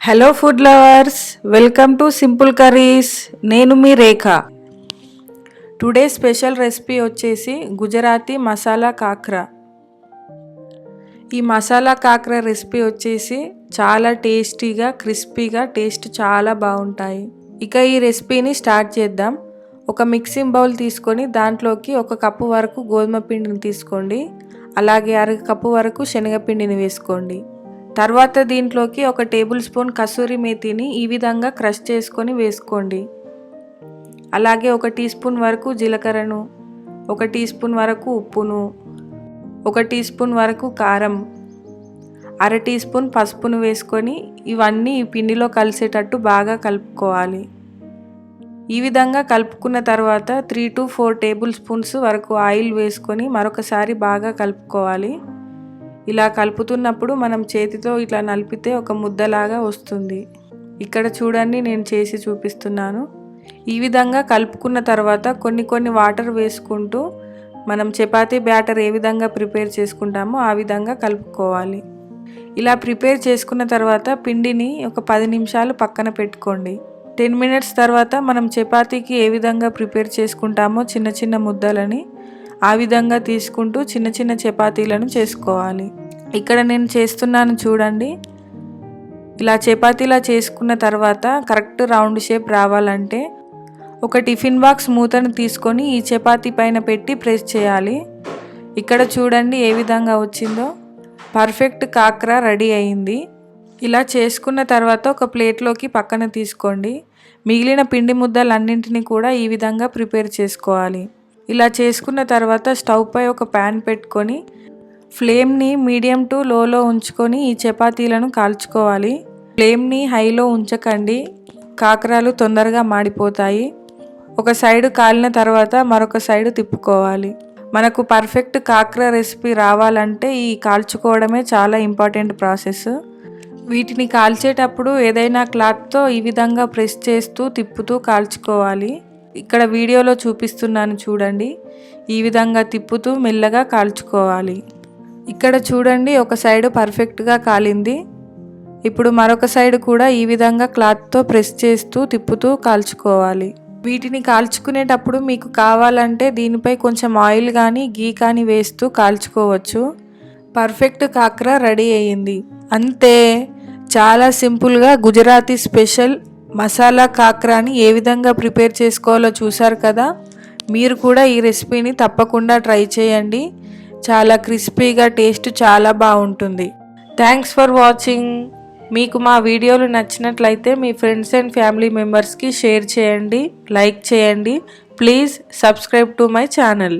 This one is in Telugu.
Hello food lovers welcome to simple curries నేను మీ రేఖ. టుడే స్పెషల్ రెసిపీ వచ్చేసి గుజరాతీ మసాలా కాక్రా. ఈ మసాలా కాక్రా రెసిపీ వచ్చేసి చాలా టేస్టీగా క్రిస్పీగా టేస్ట్ చాలా బాగుంటాయి. ఇక ఈ రెసిపీని స్టార్ట్ చేద్దాం. ఒక మిక్సింగ్ బౌల్ తీసుకొని దాంట్లోకి ఒక కప్పు వరకు గోధుమ పిండిని తీసుకోండి. అలాగే అర కప్పు వరకు శనగపిండిని వేసుకోండి. తర్వాత దీంట్లోకి ఒక టేబుల్ స్పూన్ కసూరి మేతిని ఈ విధంగా క్రష్ చేసుకొని వేసుకోండి. అలాగే ఒక టీ స్పూన్ వరకు జీలకర్రను ఒక టీ స్పూన్ వరకు ఉప్పును ఒక టీ స్పూన్ వరకు కారం అర టీ స్పూన్ పసుపును వేసుకొని ఇవన్నీ ఈ పిండిలో కలిసేటట్టు బాగా కలుపుకోవాలి. ఈ విధంగా కలుపుకున్న తర్వాత three to four tablespoons వరకు ఆయిల్ వేసుకొని మరొకసారి బాగా కలుపుకోవాలి. ఇలా కలుపుతున్నప్పుడు మనం చేతితో ఇట్లా నలిపితే ఒక ముద్దలాగా వస్తుంది. ఇక్కడ చూడండి నేను చేసి చూపిస్తున్నాను. ఈ విధంగా కలుపుకున్న తర్వాత కొన్ని కొన్ని వాటర్ వేసుకుంటూ మనం చపాతీ బ్యాటర్ ఏ విధంగా ప్రిపేర్ చేసుకుంటామో ఆ విధంగా కలుపుకోవాలి. ఇలా ప్రిపేర్ చేసుకున్న తర్వాత పిండిని ఒక పది నిమిషాలు పక్కన పెట్టుకోండి. టెన్ మినిట్స్ తర్వాత మనం చపాతీకి ఏ విధంగా ప్రిపేర్ చేసుకుంటామో చిన్న చిన్న ముద్దలని ఆ విధంగా తీసుకుంటూ చిన్న చిన్న చపాతీలను చేసుకోవాలి. ఇక్కడ నేను చేస్తున్నాను చూడండి. ఇలా చపాతీలా చేసుకున్న తర్వాత కరెక్ట్ రౌండ్ షేప్ రావాలంటే ఒక టిఫిన్ బాక్స్ మూతను తీసుకొని ఈ చపాతీ పైన పెట్టి ప్రెస్ చేయాలి. ఇక్కడ చూడండి ఏ విధంగా వచ్చిందో. పర్ఫెక్ట్ కాక్రా రెడీ అయింది. ఇలా చేసుకున్న తర్వాత ఒక ప్లేట్లోకి పక్కన తీసుకోండి. మిగిలిన పిండి ముద్దలన్నింటినీ కూడా ఈ విధంగా ప్రిపేర్ చేసుకోవాలి. ఇలా చేసుకున్న తర్వాత స్టవ్ పై ఒక ప్యాన్ పెట్టుకొని ఫ్లేమ్ని మీడియం టు లోలో ఉంచుకొని ఈ చపాతీలను కాల్చుకోవాలి. ఫ్లేమ్ని హైలో ఉంచకండి. కాకరాలు తొందరగా మాడిపోతాయి. ఒక సైడు కాలిన తర్వాత మరొక సైడు తిప్పుకోవాలి. మనకు పర్ఫెక్ట్ కాకర రెసిపీ రావాలంటే ఈ కాల్చుకోవడమే చాలా ఇంపార్టెంట్ ప్రాసెస్. వీటిని కాల్చేటప్పుడు ఏదైనా క్లాత్తో ఈ విధంగా ప్రెస్ చేస్తూ తిప్పుతూ కాల్చుకోవాలి. ఇక్కడ వీడియోలో చూపిస్తున్నాను చూడండి. ఈ విధంగా తిప్పుతూ మెల్లగా కాల్చుకోవాలి. ఇక్కడ చూడండి ఒక సైడ్ పర్ఫెక్ట్గా కాలింది. ఇప్పుడు మరొక సైడ్ కూడా ఈ విధంగా క్లాత్తో ప్రెస్ చేస్తూ తిప్పుతూ కాల్చుకోవాలి. వీటిని కాల్చుకునేటప్పుడు మీకు కావాలంటే దీనిపై కొంచెం ఆయిల్ కానీ గీ కానీ వేస్తూ కాల్చుకోవచ్చు. పర్ఫెక్ట్ కాకర రెడీ అయ్యింది. అంతే చాలా సింపుల్గా గుజరాతీ స్పెషల్ మసాలా కాకరాని ఏ విధంగా ప్రిపేర్ చేసుకోవాలో చూసారు కదా? మీరు కూడా ఈ రెసిపీని తప్పకుండా ట్రై చేయండి. చాలా క్రిస్పీగా టేస్ట్ చాలా బాగుంటుంది. థ్యాంక్స్ ఫర్ వాచింగ్ మీకు మా వీడియోలు నచ్చినట్లయితే మీ ఫ్రెండ్స్ అండ్ ఫ్యామిలీ మెంబర్స్కి షేర్ చేయండి లైక్ చేయండి. Please subscribe to my channel